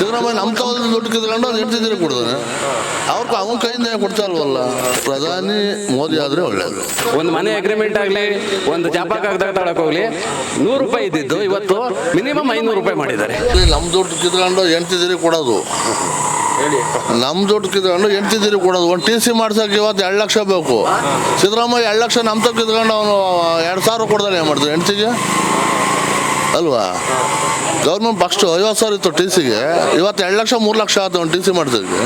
ಸಿದ್ದರಾಮಯ್ಯ ನಮ್ಮ ತಗೊಳ್ಳಿ ದುಡ್ಡು ಕಿತ್ಕೊಂಡು ಅದು ಹೆಂಡ್ತಿದ್ದೀರಿ ಕೊಡ್ತಾನೆ ಅವ್ರಿಗೆ ಅವನ ಕೈಯಿಂದ ಕೊಡ್ತಾ ಇಲ್ವಲ್ಲ? ಪ್ರಧಾನಿ ಮೋದಿ ಆದರೆ ಒಳ್ಳೆಯದು ಒಂದು ಮನೆ ಅಗ್ರಿಮೆಂಟ್ ಆಗಲಿ ಒಂದು ಜಾಪ ಕಾಗದ ತಗೊಳಕ್ ಹೋಗ್ಲಿ ನೂರು ರೂಪಾಯಿ ಇದ್ದಿದ್ದು ಇವತ್ತು ಮಿನಿಮಮ್ ಐನೂರು ರೂಪಾಯಿ ಮಾಡಿದ್ದಾರೆ. ನಮ್ಮ ದುಡ್ಡು ಕಿತ್ಕೊಂಡು ಹೆಂಡ್ತಿದ್ದೀರಿ ಕೊಡೋದು. ನಮ್ಮ ದುಡ್ಡು ಕಿತ್ಕೊಂಡು ಹೆಂಡ್ತಿದ್ದೀರಿ ಕೊಡೋದು. ಒಂದು ಟಿ ಸಿ ಮಾಡ್ಸೋಕೆ ಇವತ್ತು ಎರಡು ಲಕ್ಷ ಬೇಕು. ಸಿದ್ದರಾಮಯ್ಯ ಎರಡು ಲಕ್ಷ ನಮ್ಮ ತಕ್ಕ ಕಿತ್ಕೊಂಡು ಅವನು ಎರಡು ಸಾವಿರ ಕೊಡ್ದಾನೆ ಏನು ಮಾಡ್ತಾರೆ ಹೆಂಡ್ತಿಗೆ? ಅಲ್ವಾ? ಗೌರ್ಮೆಂಟ್ ಫಸ್ಟು ಐವತ್ತು ಸಾವಿರ ಇತ್ತು ಟಿ ಸಿಗೆ. ಇವತ್ತು ಎರಡು ಲಕ್ಷ ಮೂರು ಲಕ್ಷ ಆಯ್ತು ಒಂದು ಟಿ ಸಿ ಮಾಡ್ತಿದ್ವಿ.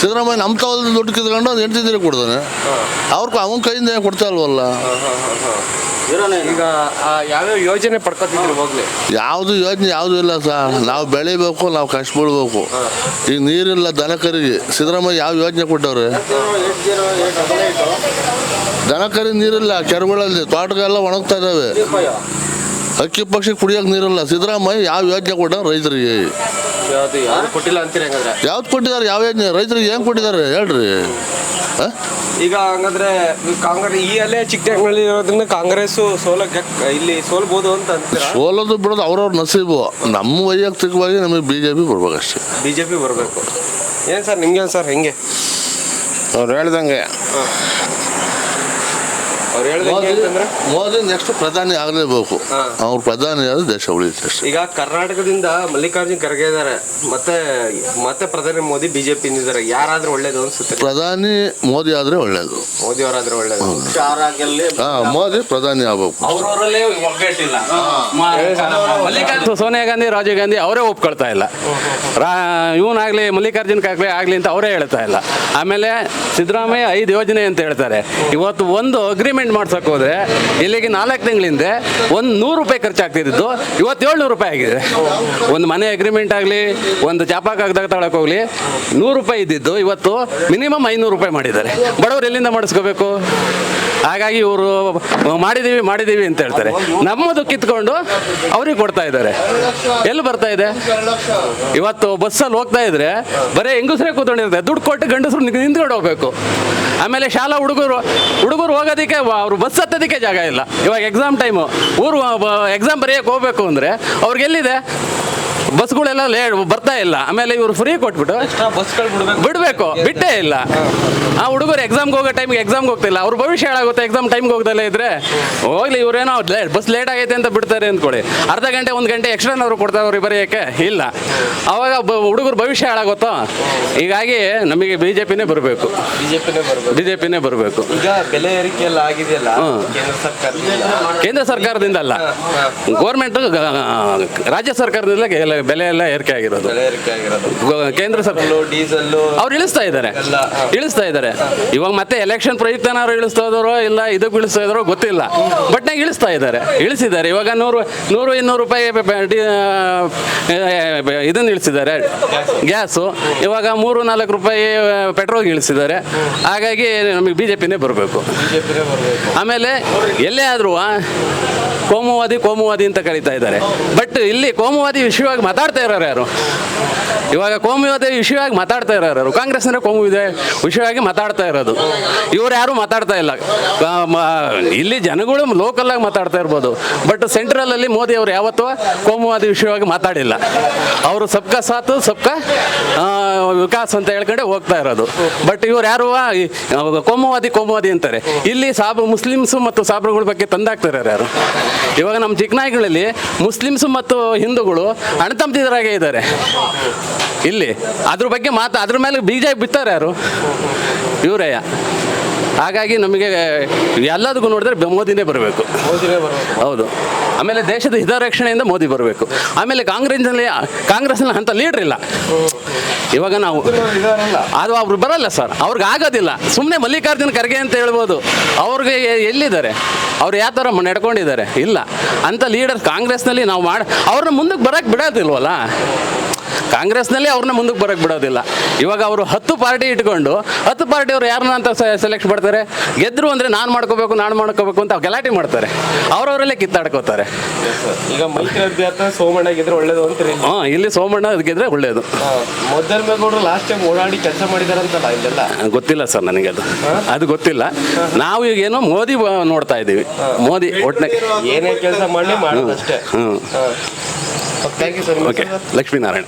ಸಿದ್ದರಾಮಯ್ಯ ನಮ್ಮ ತಾವಲ್ಲಿ ದುಡ್ಡು ಕಿತ್ಕೊಂಡು ಅದು ಹೆಂಡ್ತಿದ್ದೀರಿ ಕೊಡ್ತಾನೆ. ಅವ್ರಿಗೂ ಅವನ ಕೈಯಿಂದ ಏನು ಕೊಡ್ತಾ ಇಲ್ವಲ್ಲ? ಈಗ ಯಾವ್ಯಾವ ಯೋಜನೆ ಪಡ್ಕೊತಿದ್ರು ಹೋಗ್ಲಿ? ಯಾವುದು ಯೋಜನೆ ಯಾವುದು ಇಲ್ಲ ಸರ್. ನಾವು ಬೆಳಿಬೇಕು ನಾವು ಕಷ್ಟಪಡ್ಬೇಕು ಈಗ ನೀರಿಲ್ಲ ದನಕರಿಗೆ. ಸಿದ್ದರಾಮಯ್ಯ ಯಾವ ಯೋಜನೆ ಕೊಟ್ಟವ್ರೆ? ದನಕರಿ ನೀರಿಲ್ಲ ಕೆರೆಗಳಲ್ಲಿ ತೋಟಗಳೆಲ್ಲ ಒಣಗ್ತಾ ಇದಾವೆ. ಅಕ್ಕಿ ಪಕ್ಷಿ ಕುಡಿಯೋಕೆ ನೀರಲ್ಲ. ಸಿದ್ದರಾಮಯ್ಯ ಯಾವ ಯೋಜನೆ ಕೊಟ್ಟ ರೈತರಿಗೆ? ಯಾವ್ದು ಯಾರು ಕೊಟ್ಟಿಲ್ಲ ಅಂತೀರಿ ಹಂಗಂದ್ರೆ? ಯಾವ್ದು ಕೊಟ್ಟಿದ್ದಾರೆ ಯಾವ ಯೋಜನೆ? ರೈತರಿಗೆ ಏನು ಕೊಟ್ಟಿದ್ದಾರೆ ಹೇಳ್ರಿ. ಆ? ಈಗ ಹಂಗಂದ್ರೆ ಈ ಕಾಂಗ್ರೆಸ್ ಈ ಅಲ್ಲೇ ಚಿಕ್ಕನಹಳ್ಳಿ ಇರೋದ್ರಿಂದ ಕಾಂಗ್ರೆಸ್ ಸೋಲಕ್ಕೆ ಇಲ್ಲಿ ಸೋಲ್ಬೋದು ಅಂತ ಅಂತೀರಾ? ಸೋಲೋದು ಬಿಡೋದು ಅವ್ರವ್ರ ನಸೀಬು. ನಮ್ಮ ವೈಯಕ್ತಿಕವಾಗಿ ನಮಗೆ ಬಿ ಜೆ ಪಿ ಬರ್ಬೇಕಷ್ಟೇ. ಬಿಜೆಪಿ ಬರಬೇಕು. ಏನ್ ಸರ್ ನಿಮ್ಗೇನ್ ಸರ್ ಹೆಂಗೆ? ಅವ್ರು ಹೇಳ್ದಂಗೆ. ಅವ್ರು ಹೇಳ್ದಂಗೆ ಅಂತಂದ್ರೆ ಮೋದಿ ನೆಕ್ಸ್ಟ್ ಪ್ರಧಾನಿ ಆಗಲೇಬೇಕು. ಅವ್ರು ಪ್ರಧಾನಿ ಆದ್ರೆ ದೇಶ ಉಳಿಯುತ್ತೆ ಅಷ್ಟೇ. ಈಗ ಕರ್ನಾಟಕದಿಂದ ಮಲ್ಲಿಕಾರ್ಜುನ್ ಖರ್ಗೆ ಇದಾರೆ. ಮತ್ತೆ ಮತ್ತೆ ಪ್ರಧಾನಿ ಮೋದಿ ಬಿಜೆಪಿ ಇದ್ದಾರೆ ಯಾರಾದ್ರೂ ಒಳ್ಳೇದು ಅನ್ಸುತ್ತೆ? ಪ್ರಧಾನಿ ಮೋದಿ ಆದ್ರೆ ಒಳ್ಳೇದು. ಮೋದಿ ಅವರಾದ್ರೆ ಒಳ್ಳೇದು. ಹಾ ಮೋದಿ ಪ್ರಧಾನಿ ಆಗ್ಬೇಕು. ಅವರವರಲ್ಲೇ ಒಗ್ಗಟ್ಟಿಲ್ಲ. ಮಲ್ಲಿಕಾರ್ಜುನ ಸೋನಿಯಾ ಗಾಂಧಿ ರಾಜೀವ್ ಗಾಂಧಿ ಅವರೇ ಒಪ್ಕೊಳ್ತಾ ಇಲ್ಲ. ರಾ ಇವನಾಗ್ಲಿ ಮಲ್ಲಿಕಾರ್ಜುನ್ ಖರ್ಗೆ ಆಗ್ಲಿ ಅಂತ ಅವರೇ ಹೇಳ್ತಾ ಇಲ್ಲ. ಆಮೇಲೆ ಸಿದ್ದರಾಮಯ್ಯ ಐದು ಯೋಜನೆ ಅಂತ ಹೇಳ್ತಾರೆ. ಇವತ್ತು ಒಂದು ಅಗ್ರಿಮೆಂಟ್ ಮಾಡ್ಸಕ್ ಹೋದ್ರೆ ಇಲ್ಲಿಗೆ ನಾಲ್ಕು ತಿಂಗಳಿಂದ ಒಂದು ನೂರು ರೂಪಾಯಿ ಖರ್ಚಾಗ್ತಿದ್ದು ಇವತ್ತು ಏಳ್ನೂರು ರೂಪಾಯಿ ಆಗಿದೆ. ಒಂದು ಮನೆ ಅಗ್ರಿಮೆಂಟ್ ಆಗಲಿ, ಒಂದು ಚಾಪಾ ಕಾಗದಾಗ ತಗೊಳಕ್ ಹೋಗ್ಲಿ, ನೂರು ರೂಪಾಯಿ ಇದ್ದಿದ್ದು. ಇವತ್ತು ಮಿನಿಮಮ್ ಐನೂರು ರೂಪಾಯಿ ಮಾಡಿದ್ದಾರೆ. ಬಡವರು ಎಲ್ಲಿಂದ ಮಾಡಿಸ್ಕೋಬೇಕು? ಹಾಗಾಗಿ ಇವರು ಮಾಡಿದೀವಿ ಮಾಡಿದೀವಿ ಅಂತ ಹೇಳ್ತಾರೆ. ನಮ್ಮದು ಕಿತ್ಕೊಂಡು ಅವ್ರಿಗೆ ಕೊಡ್ತಾ ಇದ್ದಾರೆ. ಎಲ್ಲಿ ಬರ್ತಾ ಇದೆ? ಇವತ್ತು ಬಸ್ಸಲ್ಲಿ ಹೋಗ್ತಾ ಇದ್ರೆ ಬರೀ ಹೆಂಗಸ್ರೆ ಕೂತ್ಕೊಂಡಿರ್ತಾರೆ ದುಡ್ಡು ಕೊಟ್ಟು ಗಂಡಸರು ನಿಂತ್- ನಿಂತ್ಕೊಂಡು ಹೋಗ್ಬೇಕು. ಆಮೇಲೆ ಶಾಲಾ ಹುಡುಗರು ಹುಡುಗರು ಹೋಗೋದಕ್ಕೆ ಅವರು ಬಸ್ ಹತ್ತೋದಕ್ಕೆ ಜಾಗ ಇಲ್ಲ. ಇವಾಗ ಎಕ್ಸಾಮ್ ಟೈಮು ಊರು ಎಕ್ಸಾಮ್ ಬರೆಯೋಕೆ ಹೋಗ್ಬೇಕು ಅಂದರೆ ಅವ್ರಿಗೆ ಎಲ್ಲಿದೆ? ಬಸ್ಗಳೆಲ್ಲ ಲೇಟ್ ಬರ್ತಾ ಇಲ್ಲ. ಆಮೇಲೆ ಇವರು ಫ್ರೀ ಕೊಟ್ಬಿಟ್ಟು ಬಿಡ್ಬೇಕು. ಬಿಟ್ಟೇ ಇಲ್ಲ. ಆ ಹುಡುಗರು ಎಕ್ಸಾಮ್ಗೆ ಹೋಗೋ ಟೈಮ್ಗೆ ಎಕ್ಸಾಮ್ಗೆ ಹೋಗ್ತಿಲ್ಲ. ಅವ್ರ ಭವಿಷ್ಯ ಹೇಳಾಗುತ್ತೆ ಎಕ್ಸಾಮ್ ಟೈಮ್ಗೆ ಹೋಗ್ದಲ್ಲೇ ಇದ್ರೆ. ಹೋಗ್ಲಿ ಇವ್ರೇನೋ ಬಸ್ ಲೇಟ್ ಆಗೈತೆ ಅಂತ ಬಿಡ್ತಾರೆ ಅಂದ್ಕೊಳ್ಳಿ. ಅರ್ಧ ಗಂಟೆ ಒಂದು ಗಂಟೆ ಎಕ್ಸ್ಟ್ರಾನವ್ರು ಕೊಡ್ತಾರೆ ಅವ್ರಿಗೆ ಬರೆಯೋಕ್ಕೆ? ಇಲ್ಲ. ಅವಾಗ ಹುಡುಗರು ಭವಿಷ್ಯ ಹಾಳಾಗುತ್ತೋ? ಹೀಗಾಗಿ ನಮಗೆ ಬಿ ಜೆ ಪಿನೇ ಬರಬೇಕು ಬಿಜೆಪಿನೇ ಬರ್ಬೇಕು. ಬಿ ಜೆ ಪಿನೇ ಬರಬೇಕು. ಈಗ ಬೆಲೆ ಏರಿಕೆ ಎಲ್ಲ ಆಗಿದೆಯಲ್ಲ ಕೇಂದ್ರ ಸರ್ಕಾರದಿಂದ? ಅಲ್ಲ ಗೋರ್ಮೆಂಟ್ ರಾಜ್ಯ ಸರ್ಕಾರದಿಂದ ಬೆಲೆ ಎಲ್ಲ ಏರಿಕೆ ಆಗಿರೋದು. ಬೆಲೆ ಏರಿಕೆ ಆಗಿರೋದು. ಗೋ- ಕೇಂದ್ರ ಸರ್ಕಾರ ಡೀಸೆಲ್ಲು ಅವ್ರು ಇಳಿಸ್ತಾ ಇದ್ದಾರೆ ಎಲ್ಲ, ಹಾ. ಇಳಿಸ್ತಾ ಇದ್ದಾರೆ ಇವಾಗ ಮತ್ತೆ ಎಲೆಕ್ಷನ್ ಪ್ರಯುಕ್ತನಾರು ಇಳಿಸ್ತಾ ಇದಾರೋ ಇಲ್ಲ ಇದಕ್ಕೆ ಇಳಿಸ್ತಾ ಇದಾರೋ ಗೊತ್ತಿಲ್ಲ. ಬಟ್ ನಂಗೆ ಇಳಿಸ್ತಾ ಇದ್ದಾರೆ ಇಳಿಸಿದ್ದಾರೆ. ಇವಾಗ ನೂರು ನೂರು ಇನ್ನೂರು ರೂಪಾಯಿ ಬೆ- ಬೆ- ಡಿ- ಆ, ಇದನ್ನ ಇಳಿಸಿದ್ದಾರೆ. ಗ್ಯಾಸು. ಇವಾಗ ಮೂರು ನಾಲ್ಕು ರೂಪಾಯಿ ಪೆಟ್ರೋಲ್ಗೆ ಇಳಿಸಿದ್ದಾರೆ. ಹಾಗಾಗಿ ನಮಗೆ ಬಿ ಜೆ ಪಿನೇ ಬರಬೇಕು. ಬಿಜೆಪಿನೇ ಬರ್ಬೇಕು. ಆಮೇಲೆ ಎಲ್ಲೇ ಆದರೂ ಕೋಮುವಾದಿ ಕೋಮುವಾದಿ ಅಂತ ಕರೀತಾ ಇದ್ದಾರೆ. ಬಟ್ ಇಲ್ಲಿ ಕೋಮುವಾದಿ ವಿಷಯವಾಗಿ ಮಾತಾಡ್ತಾ ಇರೋರು ಯಾರು? ಇವಾಗ ಕೋಮುವಾದಿ ವಿಷಯವಾಗಿ ಮಾತಾಡ್ತಾ ಇರೋರು ಯಾರು? ಕಾಂಗ್ರೆಸ್ನ ಕೋಮು ವಿಷಯವಾಗಿ ಮಾತಾಡ್ತಾ ಇರೋದು. ಇವ್ರು ಯಾರು ಮಾತಾಡ್ತಾ ಇಲ್ಲ. ಇಲ್ಲಿ ಜನಗಳು ಲೋಕಲ್ ಆಗಿ ಮಾತಾಡ್ತಾ ಇರ್ಬೋದು. ಬಟ್ ಸೆಂಟ್ರಲ್ ಅಲ್ಲಿ ಮೋದಿ ಅವರು ಯಾವತ್ತೂ ಕೋಮುವಾದಿ ವಿಷಯವಾಗಿ ಮಾತಾಡಿಲ್ಲ. ಅವರು ಸಬ್ಕ ಸಾಥ್, ಸಬ್ಕ ವಿಕಾಸ್ ಅಂತ ಹೇಳ್ಕೊಂಡೆ ಹೋಗ್ತಾ ಇರೋದು. ಬಟ್ ಇವ್ರು ಯಾರು? ಕೋಮುವಾದಿ ಕೋಮುವಾದಿ ಅಂತಾರೆ. ಇಲ್ಲಿ ಸಾಬ್ ಮುಸ್ಲಿಮ್ಸ್ ಮತ್ತು ಸಾಬ್ರುಗಳ ಬಗ್ಗೆ ತಂದಾಗ್ತಾರೆ ಯಾರು? ಇವಾಗ ನಮ್ಮ ಚಿಕ್ಕನಾಯಿಗಳಲ್ಲಿ ಮುಸ್ಲಿಮ್ಸ್ ಮತ್ತು ಹಿಂದೂಗಳು ಅಣತಂಬ್ತಿದ್ರಾಗೆ ಇದ್ದಾರೆ. ಇಲ್ಲಿ ಅದ್ರ ಬಗ್ಗೆ ಮಾತು ಅದ್ರ ಮೇಲೆ ಬೀಜ ಬಿತ್ತಾರೆ ಯಾರು? ಇವರಯ್ಯ. ಹಾಗಾಗಿ ನಮಗೆ ಎಲ್ಲದಕ್ಕೂ ನೋಡಿದ್ರೆ ಮೋದಿನೇ ಬರಬೇಕು. ಹೌದು. ಆಮೇಲೆ ದೇಶದ ಹಿತರಕ್ಷಣೆಯಿಂದ ಮೋದಿ ಬರಬೇಕು. ಆಮೇಲೆ ಕಾಂಗ್ರೆಸ್ನಲ್ಲಿ ಕಾಂಗ್ರೆಸ್ನಲ್ಲಿ ಅಂತ ಲೀಡರ್ ಇಲ್ಲ. ಇವಾಗ ನಾವು ಅದು ಅವ್ರು ಬರಲ್ಲ ಸರ್. ಅವ್ರಿಗೆ ಆಗೋದಿಲ್ಲ. ಸುಮ್ಮನೆ ಮಲ್ಲಿಕಾರ್ಜುನ್ ಖರ್ಗೆ ಅಂತ ಹೇಳ್ಬೋದು. ಅವ್ರಿಗೆ ಎಲ್ಲಿದ್ದಾರೆ? ಅವ್ರು ಯಾವ ಥರ ನಡ್ಕೊಂಡಿದ್ದಾರೆ ಇಲ್ಲ. ಅಂತ ಲೀಡರ್ ಕಾಂಗ್ರೆಸ್ನಲ್ಲಿ ನಾವು ಮಾಡಿ ಅವ್ರನ್ನ ಮುಂದಕ್ಕೆ ಬರೋಕ್ಕೆ ಬಿಡೋದಿಲ್ವಲ್ಲ? ಕಾಂಗ್ರೆಸ್ನಲ್ಲಿ ಅವ್ರನ್ನ ಮುಂದಕ್ಕೆ ಬರೋಕ್ಕೆ ಬಿಡೋದಿಲ್ಲ. ಇವಾಗ ಅವರು ಹತ್ತು ಪಾರ್ಟಿ ಇಟ್ಕೊಂಡು ಹತ್ತು ಪಾರ್ಟಿ ಅವರು ಯಾರನ್ನ ಅಂತ ಸೆಲೆಕ್ಟ್ ಮಾಡ್ತಾರೆ? ಗೆದ್ರು ಅಂದರೆ ನಾನು ಮಾಡ್ಕೋಬೇಕು ನಾನು ಮಾಡ್ಕೋಬೇಕು ಅಂತ ಗಲಾಟೆ ಮಾಡ್ತಾರೆ. ಅವರವರಲ್ಲೇ ಕಿತ್ತಾಡ್ಕೋತಾರೆ. ಈಗ ಮೈತ್ರಿ ಅಭ್ಯರ್ಥ ಸೋಮಣ್ಣ ಗೆದ್ರೆ ಒಳ್ಳೇದು ಅಂತೀರಿ? ಹಾಂ ಇಲ್ಲಿ ಸೋಮಣ್ಣ ಗೆದ್ರೆ ಒಳ್ಳೇದು. ಮೊದಲ ಲಾಸ್ಟ್ ಟೈಮ್ ಓಡಾಡಿ ಕೆಲಸ ಮಾಡಿದಾರಂತಲ್ಲ ಇಲ್ಲೆಲ್ಲ? ಗೊತ್ತಿಲ್ಲ ಸರ್ ನನಗೆ ಅದು. ಅದು ಗೊತ್ತಿಲ್ಲ. ನಾವು ಈಗ ಏನೋ ಮೋದಿ ನೋಡ್ತಾ ಇದ್ದೀವಿ ಮೋದಿ ಒಟ್ಟಿನ ಏನೇ ಕೆಲಸ ಮಾಡಿ ಮಾಡೋದಷ್ಟೇ. ಹ್ಞೂ thank you sir okay Lakshminarayan